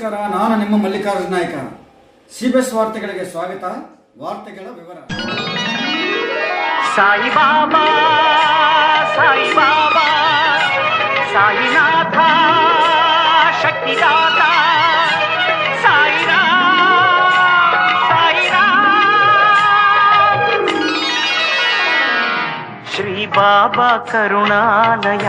ನಮಸ್ಕಾರ, ನಾನು ನಿಮ್ಮ ಮಲ್ಲಿಕಾರ್ಜುನ ನಾಯ್ಕ. ಸಿಬಿಎಸ್ ವಾರ್ತೆಗಳಿಗೆ ಸ್ವಾಗತ. ವಾರ್ತೆಗಳ ವಿವರ. ಸಾಯಿ ಬಾಬಾ ಸಾಯಿ ಬಾಬಾ ಸಾಯಿನಾಥ, ಶಕ್ತಿದಾತ ಶ್ರೀ ಬಾಬಾ ಕರುಣಾಲಯ.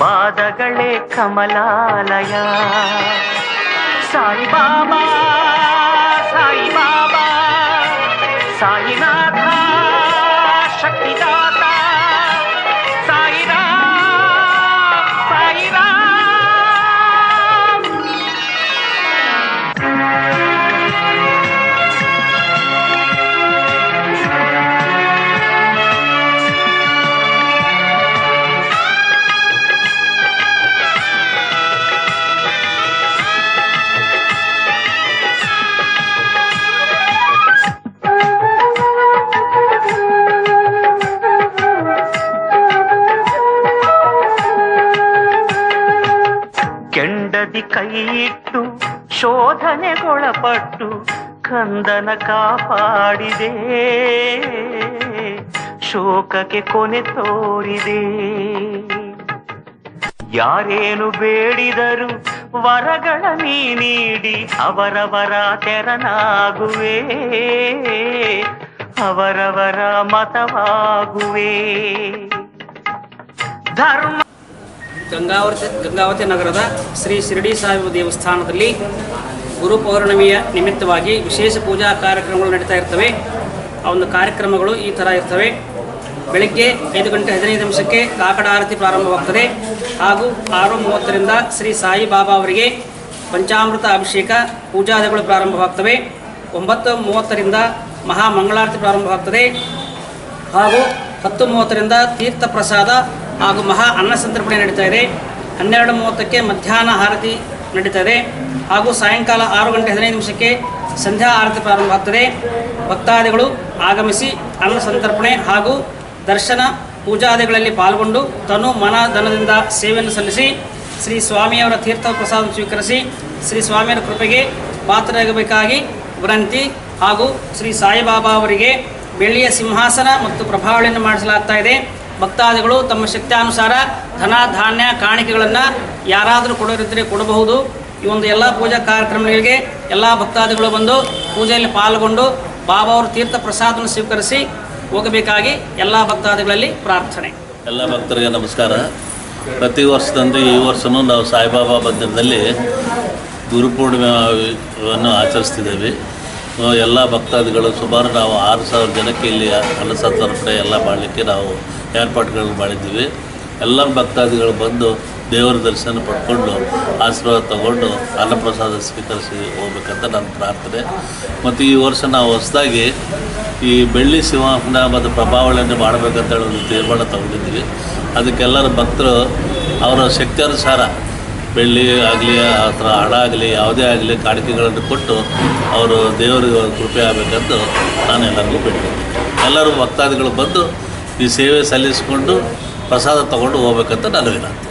ಪಾದಗಳೇ ಕಮಲಾಲಯ ಸಾಯಿ ಬಾಬಾ ಸಾಯಿ ಬಾಬಾ ಸಾಯಿನಾಥ ಕೆಂಡದಿ ಕೈಯಿಟ್ಟು ಶೋಧನೆಗೊಳಪಟ್ಟು ಕಂದನ ಕಾಪಾಡಿದೆ. ಶೋಕಕ್ಕೆ ಕೊನೆ ತೋರಿದೆ. ಯಾರೇನು ಬೇಡಿದರು ವರಗಳ ನೀ ನೀಡಿ ಅವರವರ ತೆರನಾಗುವೆ. ಅವರವರ ಮತವಾಗುವೆ. ಧರ್ಮ ಗಂಗಾವತಿ ಗಂಗಾವತಿ ನಗರದ ಶ್ರೀ ಶಿರಡಿ ಸಾಹಿಬ ದೇವಸ್ಥಾನದಲ್ಲಿ ಗುರು ಪೌರ್ಣಮಿಯ ನಿಮಿತ್ತವಾಗಿ ವಿಶೇಷ ಪೂಜಾ ಕಾರ್ಯಕ್ರಮಗಳು ನಡೀತಾ ಇರ್ತವೆ. ಆ ಒಂದು ಕಾರ್ಯಕ್ರಮಗಳು ಈ ಥರ ಇರ್ತವೆ. ಬೆಳಗ್ಗೆ ಐದು ಗಂಟೆ ಹದಿನೈದು ನಿಮಿಷಕ್ಕೆ ಕಾಕಡ ಆರತಿ ಪ್ರಾರಂಭವಾಗ್ತದೆ. ಹಾಗೂ ಆರು ಮೂವತ್ತರಿಂದ ಶ್ರೀ ಸಾಯಿ ಬಾಬಾ ಅವರಿಗೆ ಪಂಚಾಮೃತ ಅಭಿಷೇಕ ಪೂಜಾದಿಗಳು ಪ್ರಾರಂಭವಾಗ್ತವೆ. ಒಂಬತ್ತು ಮೂವತ್ತರಿಂದ ಮಹಾ ಮಂಗಳಾರತಿ ಪ್ರಾರಂಭವಾಗ್ತದೆ. ಹಾಗೂ ಹತ್ತು ಮೂವತ್ತರಿಂದ ತೀರ್ಥ ಪ್ರಸಾದ ಹಾಗೂ ಮಹಾ ಅನ್ನ ಸಂತರ್ಪಣೆ ನಡೀತಾ ಇದೆ. ಹನ್ನೆರಡು ಮೂವತ್ತಕ್ಕೆ ಮಧ್ಯಾಹ್ನ ಆರತಿ ನಡೀತಾ ಇದೆ. ಹಾಗೂ ಸಾಯಂಕಾಲ ಆರು ಗಂಟೆ ಹದಿನೈದು ನಿಮಿಷಕ್ಕೆ ಸಂಧ್ಯಾ ಆರತಿ ಪ್ರಾರಂಭ ಆಗ್ತದೆ. ಭಕ್ತಾದಿಗಳು ಆಗಮಿಸಿ ಅನ್ನ ಸಂತರ್ಪಣೆ ಹಾಗೂ ದರ್ಶನ ಪೂಜಾದಿಗಳಲ್ಲಿ ಪಾಲ್ಗೊಂಡು ತನು ಮನ ಧನದಿಂದ ಸೇವೆಯನ್ನು ಸಲ್ಲಿಸಿ ಶ್ರೀ ಸ್ವಾಮಿಯವರ ತೀರ್ಥ ಪ್ರಸಾದ ಸ್ವೀಕರಿಸಿ ಶ್ರೀ ಸ್ವಾಮಿಯವರ ಕೃಪೆಗೆ ಪಾತ್ರರಾಗಬೇಕಾಗಿ ವಿನಂತಿ ಹಾಗೂ ಶ್ರೀ ಸಾಯಿಬಾಬಾ ಅವರಿಗೆ ಬೆಳ್ಳಿಯ ಸಿಂಹಾಸನ ಮತ್ತು ಪ್ರಭಾವಳಿಯನ್ನು ಮಾಡಿಸಲಾಗ್ತಾ ಇದೆ. ಭಕ್ತಾದಿಗಳು ತಮ್ಮ ಶಕ್ತಿಯಾನುಸಾರ ಧನ ಧಾನ್ಯ ಕಾಣಿಕೆಗಳನ್ನು ಯಾರಾದರೂ ಕೊಡೋರಿದ್ದರೆ ಕೊಡಬಹುದು. ಈ ಒಂದು ಎಲ್ಲ ಪೂಜಾ ಕಾರ್ಯಕ್ರಮಗಳಿಗೆ ಎಲ್ಲ ಭಕ್ತಾದಿಗಳು ಬಂದು ಪೂಜೆಯಲ್ಲಿ ಪಾಲ್ಗೊಂಡು ಬಾಬಾ ಅವರು ತೀರ್ಥ ಪ್ರಸಾದವನ್ನು ಸ್ವೀಕರಿಸಿ ಹೋಗಬೇಕಾಗಿ ಎಲ್ಲ ಭಕ್ತಾದಿಗಳಲ್ಲಿ ಪ್ರಾರ್ಥನೆ. ಎಲ್ಲ ಭಕ್ತರಿಗೆ ನಮಸ್ಕಾರ. ಪ್ರತಿ ವರ್ಷದಂದು ಈ ವರ್ಷವೂ ನಾವು ಸಾಯಿಬಾಬಾ ಮಂದಿರದಲ್ಲಿ ಗುರುಪೂರ್ಣಿಮೆಯನ್ನು ಆಚರಿಸ್ತಿದ್ದೇವೆ. ಎಲ್ಲ ಭಕ್ತಾದಿಗಳು ಸುಮಾರು ನಾವು ಆರು ಸಾವಿರ ಜನಕ್ಕೆ ಇಲ್ಲಿ ಅನ್ನ ಸಂತರ್ಪಣೆ ಎಲ್ಲ ಮಾಡಲಿಕ್ಕೆ ನಾವು ಏರ್ಪಾಡುಗಳು ಮಾಡಿದ್ದೀವಿ. ಎಲ್ಲ ಭಕ್ತಾದಿಗಳು ಬಂದು ದೇವರ ದರ್ಶನ ಪಡ್ಕೊಂಡು ಆಶೀರ್ವಾದ ತಗೊಂಡು ಅನ್ನಪ್ರಸಾದ ಸ್ವೀಕರಿಸಿ ಹೋಗ್ಬೇಕಂತ ನನ್ನ ಪ್ರಾರ್ಥನೆ. ಮತ್ತು ಈ ವರ್ಷ ನಾವು ಹೊಸದಾಗಿ ಈ ಬೆಳ್ಳಿ ಸಿಂಹಾಸನ ಮತ್ತು ಪ್ರಭಾವಳಿಯನ್ನು ಮಾಡಬೇಕಂತೇಳಿ ಒಂದು ತೀರ್ಮಾನ ತಗೊಂಡಿದ್ದೀವಿ. ಅದಕ್ಕೆಲ್ಲರೂ ಭಕ್ತರು ಅವರ ಶಕ್ತಿಯನುಸಾರ ಬೆಳ್ಳಿ ಆಗಲಿ ಅಥವಾ ಹಣ ಆಗಲಿ, ಯಾವುದೇ ಆಗಲಿ ಕಾಣಿಕೆಗಳನ್ನು ಕೊಟ್ಟು ಅವರು ದೇವರಿಗೆ ಕೃಪೆ ಆಗಬೇಕಂತ ನಾನು ಎಲ್ಲರಿಗೂ ಬಿಡ್ತೀನಿ ಎಲ್ಲರೂ ಭಕ್ತಾದಿಗಳು ಬಂದು ಈ ಸೇವೆ ಸಲ್ಲಿಸಿಕೊಂಡು ಪ್ರಸಾದ ತಗೊಂಡು ಹೋಗ್ಬೇಕಂತ ನಾನು ವಿನಂತಿ.